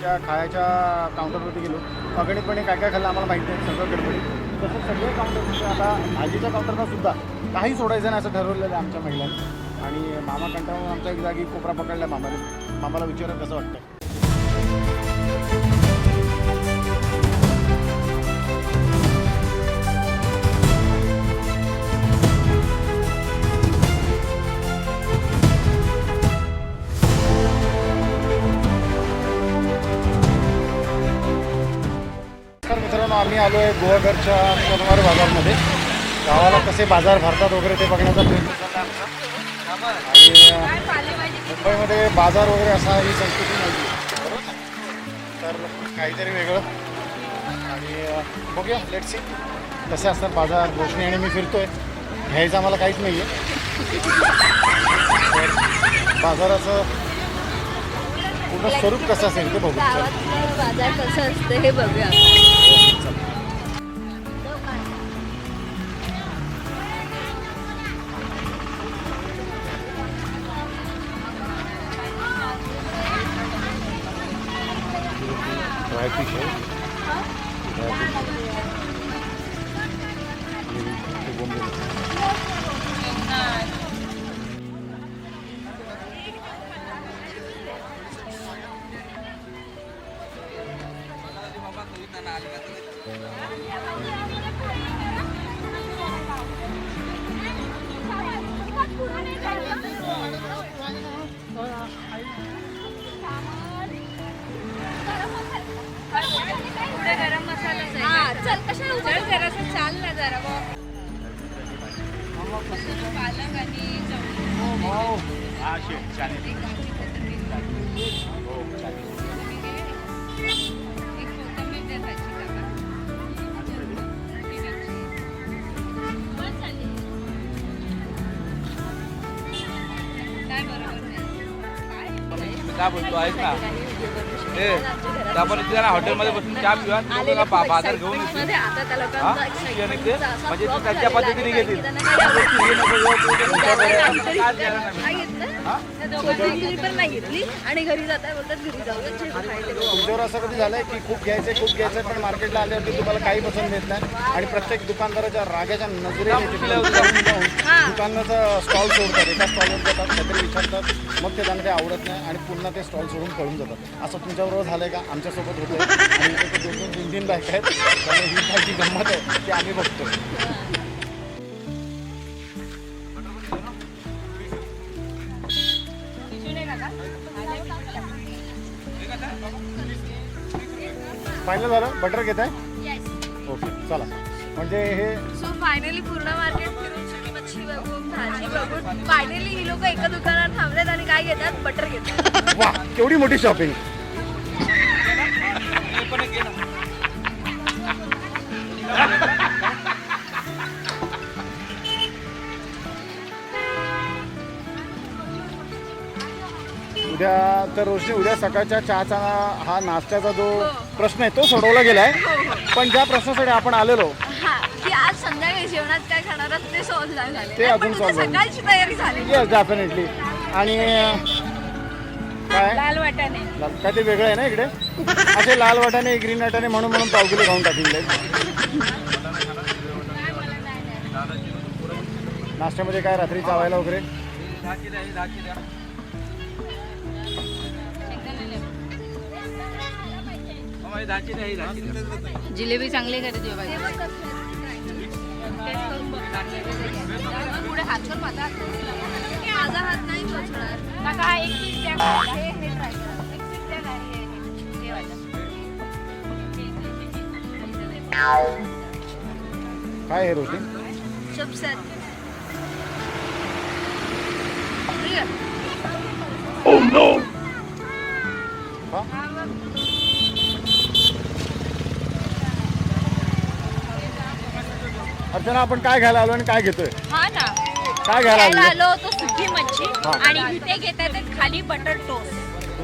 त्या खायच्या काउंटरवरती गेलो. अगणितपणे काय काय खाल्लं आम्हाला माहिती आहे सगळं गडबडीत. तसं सगळे काउंटर म्हणजे आता भाजीच्या काउंटरला सुद्धा काही सोडायचं नाही असं ठरवलेलं आहे आमच्या महिलांनी. आणि मामा कंटाळून आमच्या एक जागी कोपरा पकडला मामाने मामाला विचारत कसं वाटतं आलो आहे गोवाघरच्या शनिवार बाजारमध्ये. गावाला कसे बाजार भरतात वगैरे ते बघण्याचा प्रयत्न झाला आमचा आणि मुंबईमध्ये बाजार वगैरे असा ही संस्कृती नाही बरोबर तर काहीतरी वेगळं. आणि बघूया लेट सी कसे असतात बाजार रोशनी आणि मी फिरतोय. घ्यायचं आम्हाला काहीच नाही आहे बाजाराचं पूर्ण स्वरूप कसं असेल ते बघू बाजार कसं असतं हे बघूया. काय बोलतो ऐक ना? ए आपण हॉटेलमध्ये बसून चहा पिऊया. तू लोकं बा- बाजार घेऊन म्हणजे त्यांच्या पद्धतीने आहे घेतील. काही हे पण नाही घेतली. आणि घरी बोलतात घरी जाऊया खायचं ते. तुमच्यावर असं कधी झालंय की खूप घ्यायचंय खूप घ्यायचंय पण मार्केटला आल्यावरती तुम्हाला काही पसंत येत नाही? आणि प्रत्येक दुकानदाराच्या रागाच्या नजरेने तिकडे जाऊन जाऊन दुकानाचा स्टॉल सोडतात एका स्टॉलवर जातात काहीतरी विचारतात. मग ते त्यांना ते आवडत नाही आणि पुन्हा ते स्टॉल सोडून पळून जातात. असं तुमच्याबरोबर झालंय का? आमच्यासोबत होतंय. आणि दोन दोन तीन तीन बायका आहेत. त्यामुळे ही जी गंमत आहे ती आम्ही बघतोय. फायनल झालं? बटर घेत आहे. ओके चला. म्हणजे हे सो फायनली पूर्ण मार्केट फिरून सुकी मच्छी बघून भाजी बघून फायनली ही लोक एका दुकानावर थांबलेत आणि काय घेतात? बटर घेतात. वा केवढी मोठी शॉपिंग उद्या तर रोशनी उद्या सकाळच्या चहाचा हा नाश्त्याचा जो प्रश्न आहे तो सोडवला गेला आहे पण ज्या प्रश्नासाठी आपण आलेलो हा की आज संध्याकाळी जेवणात काय खाणार आहात ते सॉल्व नाही झाले ते अजून पण solve तुमची झालं. सकाळची तयारी झाली. येस डेफिनेटली आणि काय? लाल वाटाणे. लाल- काय ते वेगळं आहे ना इकडे? असे लाल वाटाणे ग्रीन वाटाणे म्हणून म्हणून पाव किलो खाऊन टाकले नाश्त्यामध्ये काय रात्री चावायला वगैरे? जिलेबी चांगली करायची पुढे हात करून माझा हात माझा हात नाही पोचणार काका एक पीस द्या हे हे ट्राय करा एक पीस द्या काय हे हे हे वाला. काय आहे रोशनी चिप्स आहेत ठीक आहे. हा अर्चना आपण काय घ्यायला आलो आणि काय घेतोय? हा ना. काय घ्यायला खायला आलो आलो होतो सुकी मच्छी. आणि इथे घेतात खाली बटर टोस्ट.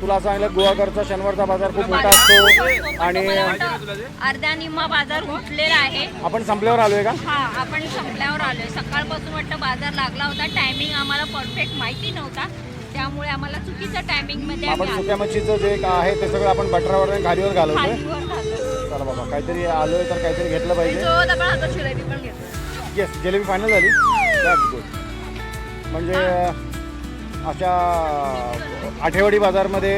तुला सांगितलं गोवाकडचा शनिवारचा बाजार खूप मोठा असतो आणि मला वाटतं अर्धा निम्मा बाजार उठलेला आहे. आपण संपल्यावर आलोय का? हा आपण संपल्यावर आलोय. सकाळपासून वाटतं बाजार लागला होता. टायमिंग आम्हाला परफेक्ट माहिती नव्हता. त्यामुळे आम्हाला चुकीच्या टायमिंगमध्ये आपण आम्ही सुक्या मच्छीचं जे आहे ते सगळं आपण बटरावर आणि घालीवर घालवतोय. खालीवर. चला बाबा काहीतरी आलोय तर काहीतरी घेतलं पाहिजे. येस जिलेबी फायनल झाली. म्हणजे अशा आठेवाडी बाजारमध्ये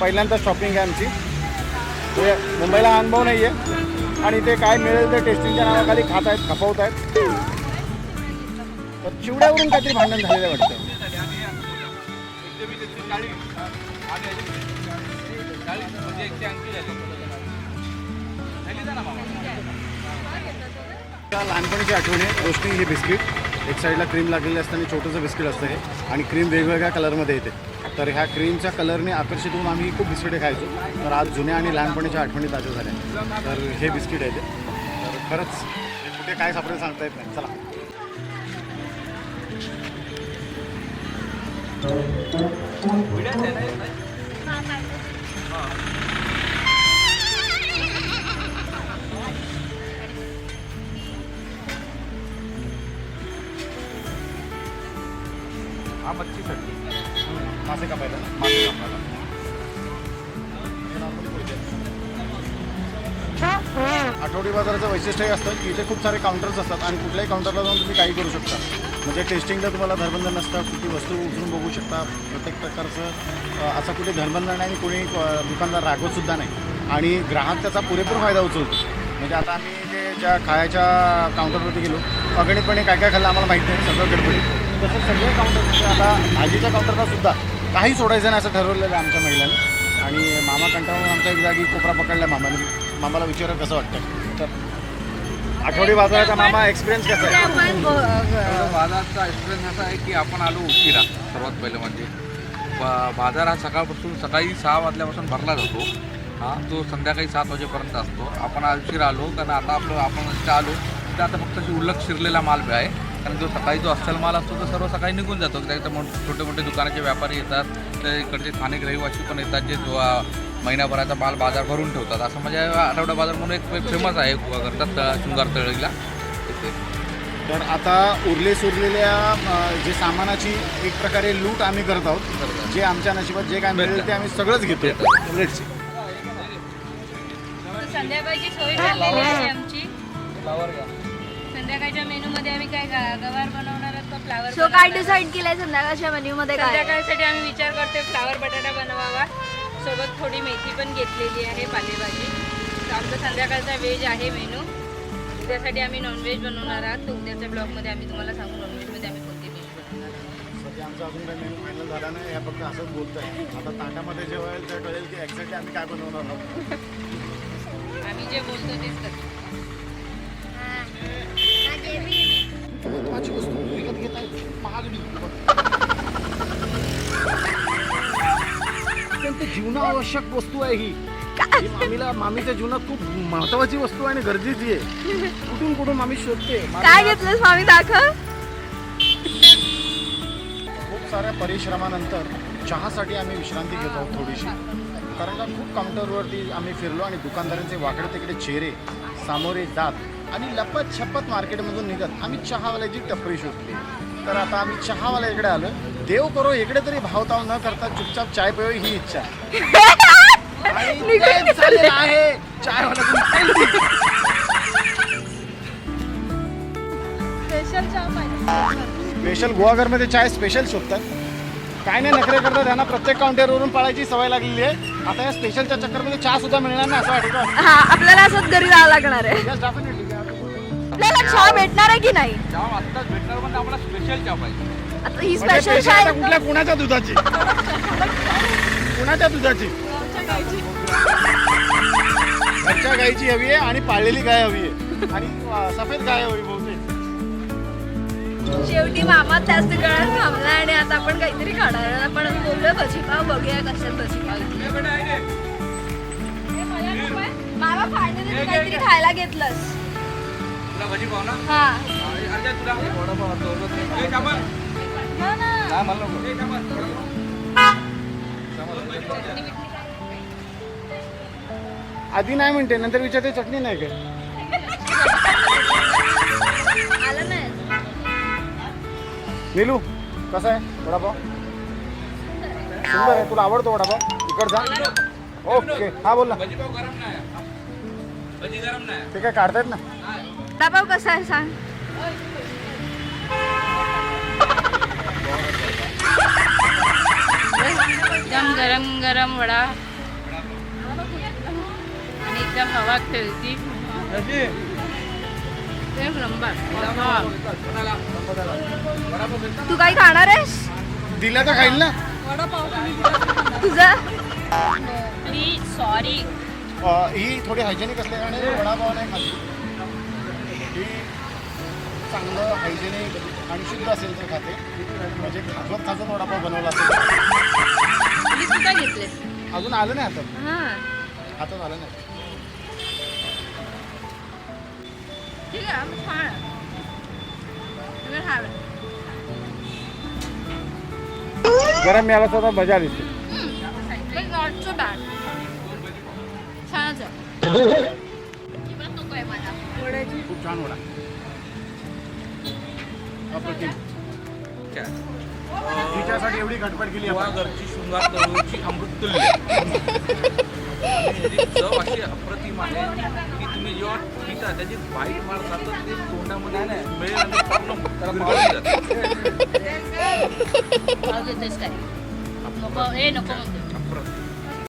पहिल्यांदा शॉपिंग आहे आमची. म्हणजे मुंबईला अनुभव नाही आहे आणि ते काय मिळेल ते टेस्टिंगच्या नावाखाली खात आहेत खपवत आहेत. तर चिवड्यावरून काहीतरी भांडण झालेलं वाटतं. म्हणजे एकशे ऐंशी झाले. लहानपणीची आठवण आहे. रोशनी हे बिस्किट. एक साईडला क्रीम लागलेली असताना छोटंसं बिस्किट असतं हे. आणि क्रीम वेगवेगळ्या कलरमध्ये येते. तर ह्या क्रीमच्या कलरने आकर्षित होऊन आम्ही खूप बिस्किटे खायचो. तर आज जुन्या आणि लहानपणीच्या आठवणी ताज्या झाल्या. तर हे बिस्किट आहे ते. तर खरंच हे कुठे काय सापडेल सांगता येत नाही. चला. हा. मच्छीसाठी मासे कापायला? मासे कापायला. आठवडी बाजाराचं वैशिष्ट्य हे असतं की इथे खूप सारे काउंटर्स असतात आणि कुठल्याही काउंटरला जाऊन तुम्ही काही करू शकता. म्हणजे टेस्टिंगला तुम्हाला धरबंधन नसतं कुठली वस्तू उचलून बघू शकता. प्रत्येक प्रकारचं असा कुठे धरबंधन नाही आणि कोणी दुकानदार रागवतसुद्धा नाही. आणि ग्राहक त्याचा पुरेपूर फायदा उचलतो. म्हणजे आता आम्ही जे ज्या खायच्या काउंटरवरती गेलो अगणितपणे काय काय खाल्लं आम्हाला माहिती नाही सगळं गडबडी तसं सगळे काउंटर म्हणजे आता भाजीच्या काउंटरला सुद्धा काही सोडायचं नाही असं ठरवलेलं आहे आमच्या महिलांनी. आणि मामा कंटाळून आमच्या एक जागी कोपरा पकडला मामाने. मामाला विचारा कसं वाटतं तर आठवडी बाजाराचा मामा एक्सपिरियन्स कसा आहे? बाजारचा एक्सपिरियन्स असा आहे की आपण आलो उशिरा सर्वात पहिलं म्हणजे. बा बाजार हा सकाळपासून सकाळी सहा वाजल्यापासून भरला जातो. हा तो संध्याकाळी सात वाजेपर्यंत असतो. आपण आज उशिरा आलो कारण आता आपलं आपण जिथं आलो. तिथं आता फक्त अशी उल्लक शिरलेला माल आहे. कारण जो सकाळी जो अस्सल माल असतो तो सर्व सकाळी निघून जातो. त्याच्या मोठ छोटे मोठे दुकानाचे व्यापारी येतात तर इकडचे स्थानिक रहिवासी पण येतात जे महिनाभराचा माल बाजार भरून ठेवतात. असं म्हणजे आठवडा बाजार म्हणून एक फेमस आहे करतात तळ- शृंगार तळीला. तर आता उरले सुरलेल्या जे सामानाची एक प्रकारे लूट आम्ही करत आहोत. जे आमच्या नशिबात जे काय मिळेल ते आम्ही सगळंच घेतो संध्याकाळची सोय झालेली आहे आमची. संध्याकाळच्या मेनू मध्ये आम्ही काय गा- गवार बनवणार आहोत का? फ्लावर सो काय डिसाईड केलंय संध्याकाळच्या मेन्यू मध्ये काय? संध्याकाळसाठी आम्ही विचार करतोय फ्लावर बटाटा बनवावा. सोबत थोडी मेथी पण घेतलेली आहे पालेभाजी. तर आमचा संध्याकाळचा व्हेज आहे मेनू. उद्यासाठी आम्ही नॉनव्हेज बनवणार आहात. तर उद्याच्या ब्लॉगमध्ये आम्ही तुम्हाला सांगू नॉनव्हेजमध्ये आम्ही कोणती डिश बनवणार आहोत. सध्या आमचा अजून काही मेनू फायनल झाला नाही या फक्त असंच बोलतोय. आता ताटामध्ये जेव्हा येईल तेव्हा कळेल की एक्झॅक्टली आम्ही काय बनवणार आहोत. आम्ही जे बोलतो तेच करतो. महत्वाची वस्तू विकत घेत आहेत महागडी जीवनावश्यक वस्तू आहे ही. ही मामीला मामीच्या जीवनात खूप महत्वाची वस्तू आहे आणि गरजेची आहे. कुठून कुठून मामी शोधते? काय घेतलंस मामी दाखव. खूप साऱ्या परिश्रमानंतर चहासाठी आम्ही विश्रांती घेत आहोत थोडीशी. कारण का खूप काउंटरवरती आम्ही फिरलो आणि दुकानदारांचे वाकडे तिकडे चेहरे सामोरे जात आणि लपत छपत मार्केटमधून निघत. आम्ही चहावाल्याची टपरी शोधली. तर आता आम्ही चहावाल्या इकडे आलो देव करो इकडे तरी भावताव न करता चुपचाप चाय प्यावी ही इच्छा आहे. स्पेशल गोवाघरमध्ये चाय स्पेशल शोधतात. काय नाही नखरे करतात. त्यांना प्रत्येक काउंटरवरून पळायची सवय लागलेली आहे. आता या स्पेशलच्या चक्करमध्ये चहा सुद्धा मिळणार नाही असं वाटतं. हा आपल्याला असंच घरी जावं लागणार आहे. आपल्याला चहा भेटणार आहे की नाही? चहा आत्ताच भेटणार म्हणजे आम्हाला स्पेशल चहा पाहिजे. आता ही म्हणजे स्पेशल special चहा आता आहे. कुठल्या कुणाच्या दुधाची? कुणाच्या दुधाची? घरच्या गायची हवी आहे आणि पाळलेली गाय हवी आहे. आणि अं, सफेद गाय हवी बहुतेक. शेवटी मामा त्याच दुकानात थांबला आणि आता आपण काहीतरी खाणार आहे. आपण बोललोय भजीपाव बघूया कशात भजीपाव मामा फायनली काहीतरी खायला घेतलंस. तुला भजी पाव ना? हा. अर्जा तुला. वडापाव ए, कामन. हो ना. काय म्हणलं नको. ए, कामन. आधी नाही म्हणते नंतर विचारते चटणी नाही काय आलं नाही नीलू कसा आहे वडापाव? सुंदर आहे तुला आवडतो वडापाव? इकडचा ओके हा बोल ना. ते काय काढतायत ना? वडापाव कसा आहे सांग? एकदम गरम गरम वडा. आणि एकदम हवा खेळती. तू काही खाणार आहेस? दिलं तर खाईल ना. तुझं? प्लीज सॉरी ही थोडी हायजेनिक असल्याने वडापाव नाही खाल्ली ही चांगलं हायजेनिक आणि शुद्ध असेल तर खाते. म्हणजे खाजवत खाजवत वडापाव बनवला असेल. सुद्धा घेतले अजून आलं नाही हातात? हां. हातात आलं नाही. ठीक आहे छान गरम मिळालं असतं तर मजा छानच आहे. खूप छान वडा. अप्रतिम. तिच्यासाठी एवढी खटपट केली आपण. घरची शृंगार आणि याची चव अशी अप्रतिम आहे की तुम्ही जेव्हा पिता त्याची बाईट मारता तर ते तोंडामध्ये मिळेल आणि पूर्ण जातं. काय नको हे नको म्हणते